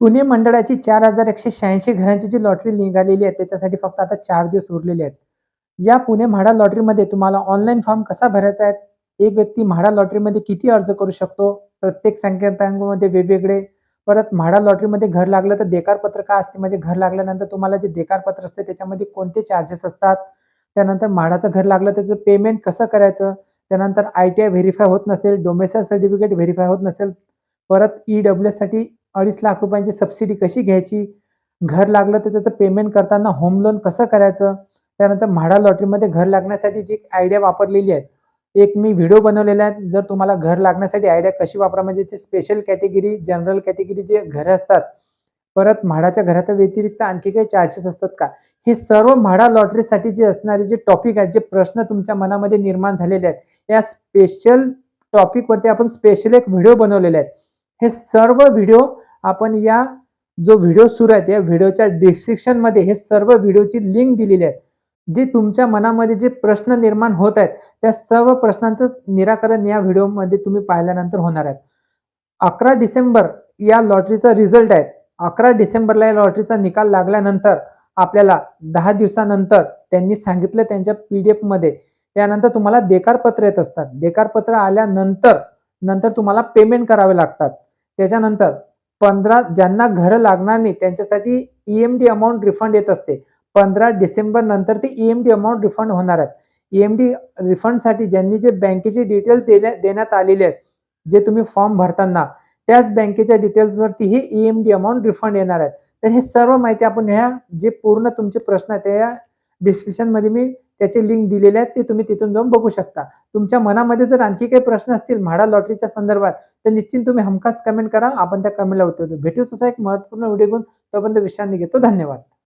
पुणे मंडळाची चार हजार एकशे शहाऐंशी घरांची जी लॉटरी निघालेली आहे त्याच्यासाठी फक्त आता चार दिवस उरलेले आहेत. या पुणे म्हाडा लॉटरीमध्ये तुम्हाला ऑनलाईन फॉर्म कसा भरायचा आहे? एक व्यक्ती म्हाडा लॉटरीमध्ये किती अर्ज करू शकतो? प्रत्येक संकेतांकामध्ये वेगवेगळे. परत म्हाडा लॉटरीमध्ये घर लागलं तर देकारपत्र का असते? म्हणजे घर लागल्यानंतर तुम्हाला जे देकारपत्र असते त्याच्यामध्ये कोणते चार्जेस असतात? त्यानंतर म्हाडाचं घर लागलं त्याचं पेमेंट कसं करायचं? त्यानंतर आय टी आय व्हेरीफाय होत नसेल डोमेसा सर्टिफिकेट व्हेरीफाय होत नसेल परत ई डब्ल्यू साठी अडीच लाख रुपयांची सबसिडी कशी घ्यायची? घर लागलं तर त्याचं पेमेंट करताना होम लोन कसं करायचं? त्यानंतर म्हाडा लॉटरीमध्ये घर लागण्यासाठी जी आयडिया वापरलेली आहे. एक मी व्हिडिओ बनवलेला आहे. जर तुम्हाला घर लागण्यासाठी आयडिया कशी वापरा म्हणजे जे स्पेशल कॅटेगरी जनरल कॅटेगरी जे घरं असतात परत म्हाडाच्या घराच्या व्यतिरिक्त आणखी काही चार्जेस असतात का? हे सर्व म्हाडा लॉटरीसाठी जे असणारे जे टॉपिक आहेत जे प्रश्न तुमच्या मनामध्ये निर्माण झालेले आहेत या स्पेशल टॉपिकवरती आपण स्पेशल एक व्हिडिओ बनवलेले आहेत. हे सर्व व्हिडिओ आपण या जो व्हिडिओ सुरू आहे या व्हिडिओच्या डिस्क्रिप्शनमध्ये हे सर्व व्हिडिओची लिंक दिलेली आहे जे तुमच्या मनामध्ये जे प्रश्न निर्माण होत आहेत त्या सर्व प्रश्नांचं निराकरण या व्हिडिओमध्ये तुम्ही पाहिल्यानंतर होणार आहे अकरा डिसेंबर या लॉटरीचा रिझल्ट आहे. अकरा डिसेंबरला या लॉटरीचा निकाल लागल्यानंतर आपल्याला दहा दिवसानंतर त्यांनी सांगितलं त्यांच्या पी डी एफमध्ये त्यानंतर तुम्हाला देकारपत्र येत असतात. देकारपत्र आल्यानंतर नंतर तुम्हाला पेमेंट करावे लागतात. त्याच्यानंतर पंधरा ज्यांना घर लागणार नाही त्यांच्यासाठी E M D amount refund येत असते. पंधरा डिसेंबर नंतर ते E M D amount refund होणार आहेत. ई एम डी रिफंडसाठी ज्यांनी जे बँकेचे डिटेल्स देण्या देण्यात आलेले आहेत जे तुम्ही फॉर्म भरताना त्याच बँकेच्या डिटेल्सवरती ही E M D amount refund येणार आहेत. तर हे सर्व माहिती आपण ह्या जे पूर्ण तुमचे प्रश्न आहेत त्या डिस्क्रिप्शनमध्ये मी त्याचे लिंक दिलेले आहेत ते तुम्ही तिथून जाऊन बघू शकता. तुमच्या मनामध्ये जर आणखी काही प्रश्न असतील म्हाडा लॉटरीच्या संदर्भात तर निश्चित तुम्ही हमखास कमेंट करा. आपण त्या कमेंटला उत्तर देऊ. भेटूच असा एक महत्त्वपूर्ण व्हिडिओ घेऊन. तोपर्यंत विश्रांती घेतो. धन्यवाद.